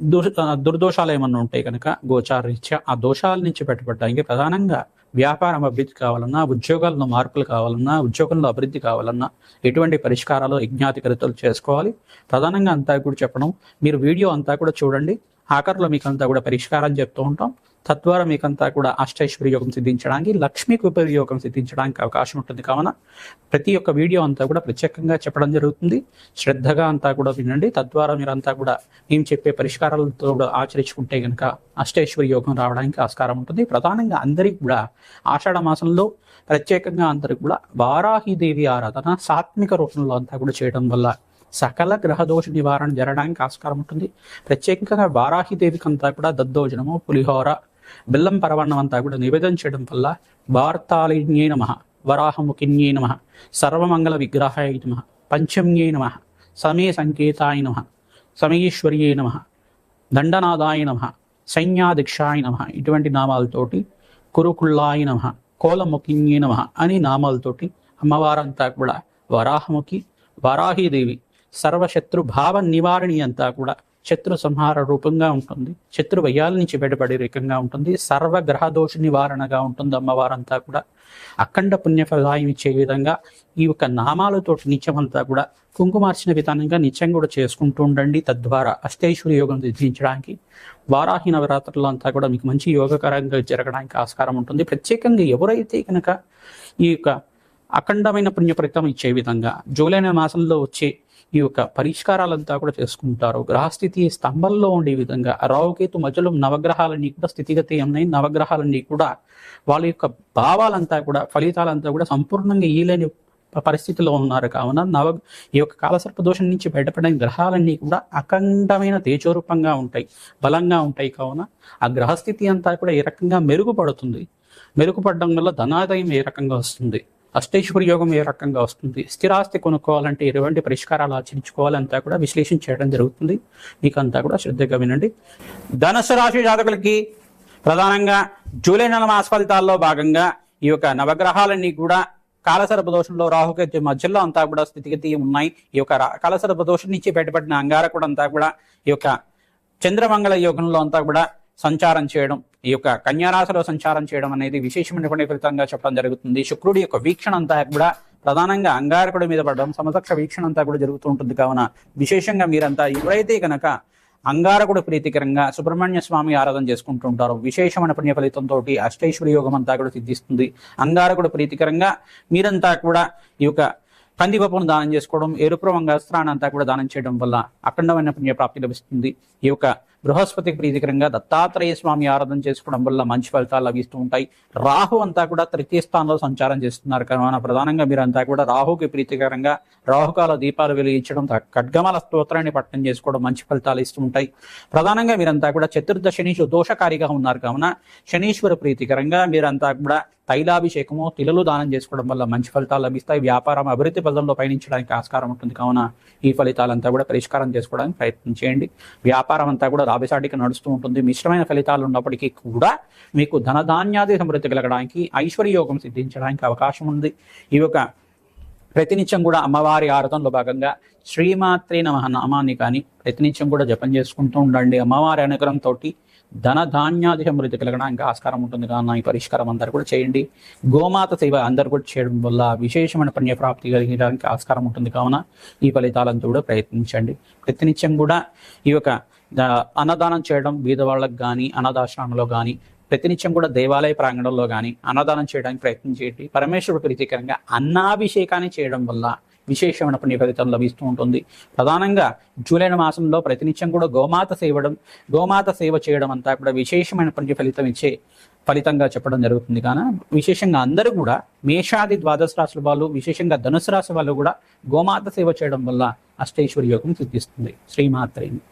దుర్దోషాలు ఏమన్నా ఉంటే కనుక గోచార రీత్యా ఆ దోషాల నుంచి పెట్టబడ్డానికి ప్రధానంగా వ్యాపారం అభివృద్ధి కావాలన్నా ఉద్యోగాల్లో మార్పులు కావాలన్నా ఉద్యోగంలో అభివృద్ధి కావాలన్నా ఎటువంటి పరిష్కారాలు యజ్ఞాతికరితలు చేసుకోవాలి. ప్రధానంగా అంతా కూడా చెప్పడం మీరు వీడియో అంతా కూడా చూడండి. ఆఖరిలో మీకు అంతా కూడా పరిష్కారం చెప్తూ ఉంటాం. తద్వారా మీకంతా కూడా అష్టైశ్వర్య యోగం సిద్ధించడానికి లక్ష్మీకి ఉపయోగం సిద్ధించడానికి అవకాశం ఉంటుంది. కావున ప్రతి ఒక్క వీడియో అంతా కూడా ప్రత్యేకంగా చెప్పడం జరుగుతుంది. శ్రద్ధగా అంతా కూడా వినండి. తద్వారా మీరంతా కూడా మేము చెప్పే పరిష్కారాలతో కూడా ఆచరించుకుంటే కనుక అష్టైశ్వర్య యోగం రావడానికి ఆస్కారం ఉంటుంది. ప్రధానంగా అందరికీ కూడా ఆషాఢ మాసంలో ప్రత్యేకంగా అందరికి కూడా వారాహిదేవి ఆరాధన సాత్విక రూపంలో అంతా కూడా చేయడం వల్ల సకల గ్రహదోష నివారణ జరగడానికి ఆస్కారం ఉంటుంది. ప్రత్యేకంగా వారాహిదేవికి అంతా కూడా దద్దోజనము పులిహోర బెల్లం పరవన్నం అంతా కూడా నివేదన చేయడం వల్ల వార్తాళిన్యే నమ వరాహముఖిన్యే నమ సర్వమంగళ విగ్రహాయ నమ పంచమ్యే నమ సమయ సంకేతాయ నమ సమయేశ్వర్యే నమ దండనాదాయ నమ సైన్యాధిక్షాయ నమ ఇటువంటి నామాలతోటి కురుకుళ్ళాయ నమ కోలముఖిన్యే నమ అని నామాలతోటి అమ్మవారంతా కూడా వరాహముఖి వరాహీదేవి సర్వశత్రు భావ నివారణి అంతా కూడా శత్రు సంహార రూపంగా ఉంటుంది. శత్రు వయ్యాల నుంచి బయటపడే రకంగా ఉంటుంది. సర్వ గ్రహ దోష నివారణగా ఉంటుంది అమ్మవారంతా కూడా. అఖండ పుణ్యఫలాయం ఇచ్చే విధంగా ఈ యొక్క నామాలతోటి నిత్యమంతా కూడా కుంకుమార్చిన విధానంగా నిత్యం కూడా చేసుకుంటూ ఉండండి. తద్వారా అష్టేశ్వరి యోగం సిద్ధించడానికి వారాహి నవరాత్రులు అంతా కూడా మీకు మంచి యోగకరంగా జరగడానికి ఆస్కారం ఉంటుంది. ప్రత్యేకంగా ఎవరైతే కనుక ఈ యొక్క అఖండమైన పుణ్యఫలితం ఇచ్చే విధంగా జూలై మాసంలో వచ్చే ఈ యొక్క పరిష్కారాలంతా కూడా చేసుకుంటారు. గ్రహస్థితి స్తంభంలో ఉండే విధంగా రావుకేతు మధ్యలో నవగ్రహాలన్నీ కూడా స్థితిగతి ఉన్నాయి నవగ్రహాలన్నీ కూడా వాళ్ళ యొక్క భావాలంతా కూడా ఫలితాలంతా కూడా సంపూర్ణంగా ఈలేని పరిస్థితిలో ఉన్నారు. కావున నవ ఈ యొక్క కాలసర్ప దోషం నుంచి బయటపడిన గ్రహాలన్నీ కూడా అఖండమైన తేజోరూపంగా ఉంటాయి. బలంగా ఉంటాయి. కావున ఆ గ్రహస్థితి అంతా కూడా ఏ రకంగా మెరుగుపడుతుంది? మెరుగుపడడం వల్ల ధనాదాయం ఏ రకంగా వస్తుంది? అష్టైశ్వర్య యోగం ఏ రకంగా వస్తుంది? స్థిరాస్తి కొనుక్కోవాలంటే ఎటువంటి పరిష్కారాలు ఆచరించుకోవాలంతా కూడా విశ్లేషణ చేయడం జరుగుతుంది. మీకు అంతా కూడా శ్రద్ధగా వినండి. ధనస్సు రాశి జాతకులకి ప్రధానంగా జూలై నెల మాస ఫలితాల్లో భాగంగా ఈ యొక్క నవగ్రహాలన్నీ కూడా కాలసర్ప దోషంలో రాహుకేతు మధ్యలో అంతా కూడా స్థితిగతి ఉన్నాయి. ఈ యొక్క రా- కాలసర్ప దోషం నుంచి బయటపడిన అంగారకుడు అంతా కూడా ఈ యొక్క చంద్రమంగళ యోగంలో అంతా కూడా సంచారం చేయడం ఈ యొక్క కన్యారాశిలో సంచారం చేయడం అనేది విశేషమైనటువంటి ఫలితంగా చెప్పడం జరుగుతుంది. శుక్రుడి యొక్క వీక్షణ అంతా కూడా ప్రధానంగా అంగారకుడి మీద పడడం సమసక్ష వీక్షణ అంతా కూడా జరుగుతూ ఉంటుంది. కావున విశేషంగా మీరంతా ఎవరైతే కనుక అంగారకుడు ప్రీతికరంగా సుబ్రహ్మణ్య స్వామి ఆరాధన చేసుకుంటూ ఉంటారు విశేషమైన పుణ్య ఫలితంతో అష్టైశ్వరి యోగం అంతా కూడా సిద్ధిస్తుంది. అంగారకుడు ప్రీతికరంగా మీరంతా కూడా ఈ యొక్క కందిపప్పును దానం చేసుకోవడం ఎరుపు రంగు వస్త్రాన్ని అంతా కూడా దానం చేయడం వల్ల అఖండమైన పుణ్య ప్రాప్తి లభిస్తుంది. ఈ యొక్క బృహస్పతికి ప్రీతికరంగా దత్తాత్రేయ స్వామి ఆరాధన చేసుకోవడం వల్ల మంచి ఫలితాలు లభిస్తూ ఉంటాయి. రాహు అంతా కూడా తృతీయ స్థానంలో సంచారం చేస్తున్నారు. కావున ప్రధానంగా మీరంతా కూడా రాహుకి ప్రీతికరంగా రాహుకాల దీపాలు వెలిగించడం ఖడ్గమల స్తోత్రాన్ని పట్టణం చేసుకోవడం మంచి ఫలితాలు ఇస్తూ ఉంటాయి. ప్రధానంగా మీరంతా కూడా చతుర్థ శనీశ్వ దోషకారిగా ఉన్నారు. కావున శనీశ్వర ప్రీతికరంగా మీరంతా కూడా తైలాభిషేకము తిలలు దానం చేసుకోవడం వల్ల మంచి ఫలితాలు లభిస్తాయి. వ్యాపారం అభివృద్ధి పదంలో పయనించడానికి ఆస్కారం ఉంటుంది. కావున ఈ ఫలితాలంతా కూడా పరిష్కారం చేసుకోవడానికి ప్రయత్నం చేయండి. వ్యాపారం అంతా కూడా రాబిసాటికి నడుస్తూ ఉంటుంది. మిశ్రమైన ఫలితాలు ఉన్నప్పటికీ కూడా మీకు ధనధాన్యాది సమృద్ధి కలగడానికి ఐశ్వర్యోగం సిద్ధించడానికి అవకాశం ఉంది. ఈ యొక్క ప్రతినిత్యం కూడా అమ్మవారి ఆరతంలో భాగంగా శ్రీమాత్రి నమ. నామాన్ని కానీ ప్రతినిత్యం కూడా జపం చేసుకుంటూ ఉండండి. అమ్మవారి అనుగ్రహంతో ధన ధాన్యాది సమృద్ధి కలగడానికి ఆస్కారం ఉంటుంది కావున ఈ పరిష్కారం అందరూ కూడా చేయండి. గోమాత సేవ అందరూ కూడా చేయడం వల్ల విశేషమైన పుణ్యప్రాప్తి కలిగడానికి ఆస్కారం ఉంటుంది కావున ఈ ఫలితాలంతా కూడా ప్రయత్నించండి. ప్రతినిత్యం కూడా ఈ యొక్క అన్నదానం చేయడం బీదవాళ్ళకు కానీ అనాథాశ్రమంలో కానీ ప్రతినిత్యం కూడా దేవాలయ ప్రాంగణంలో కానీ అన్నదానం చేయడానికి ప్రయత్నం చేయండి. పరమేశ్వరుడు ప్రీతికరంగా అన్నాభిషేకాన్ని చేయడం వల్ల విశేషమైన పుణ్య ఫలితం లభిస్తూ ఉంటుంది. ప్రధానంగా జూలై మాసంలో ప్రతినిత్యం కూడా గోమాత సేవడం గోమాత సేవ చేయడం అంతా కూడా విశేషమైన పుణ్య ఫలితం ఇచ్చే ఫలితంగా చెప్పడం జరుగుతుంది. కాన విశేషంగా అందరూ కూడా మేషాది ద్వాదశ రాశుల వాళ్ళు విశేషంగా ధనుసు రాశి వాళ్ళు కూడా గోమాత సేవ చేయడం వల్ల అష్టైశ్వర్య యోగం సిద్ధిస్తుంది శ్రీమాత్రేని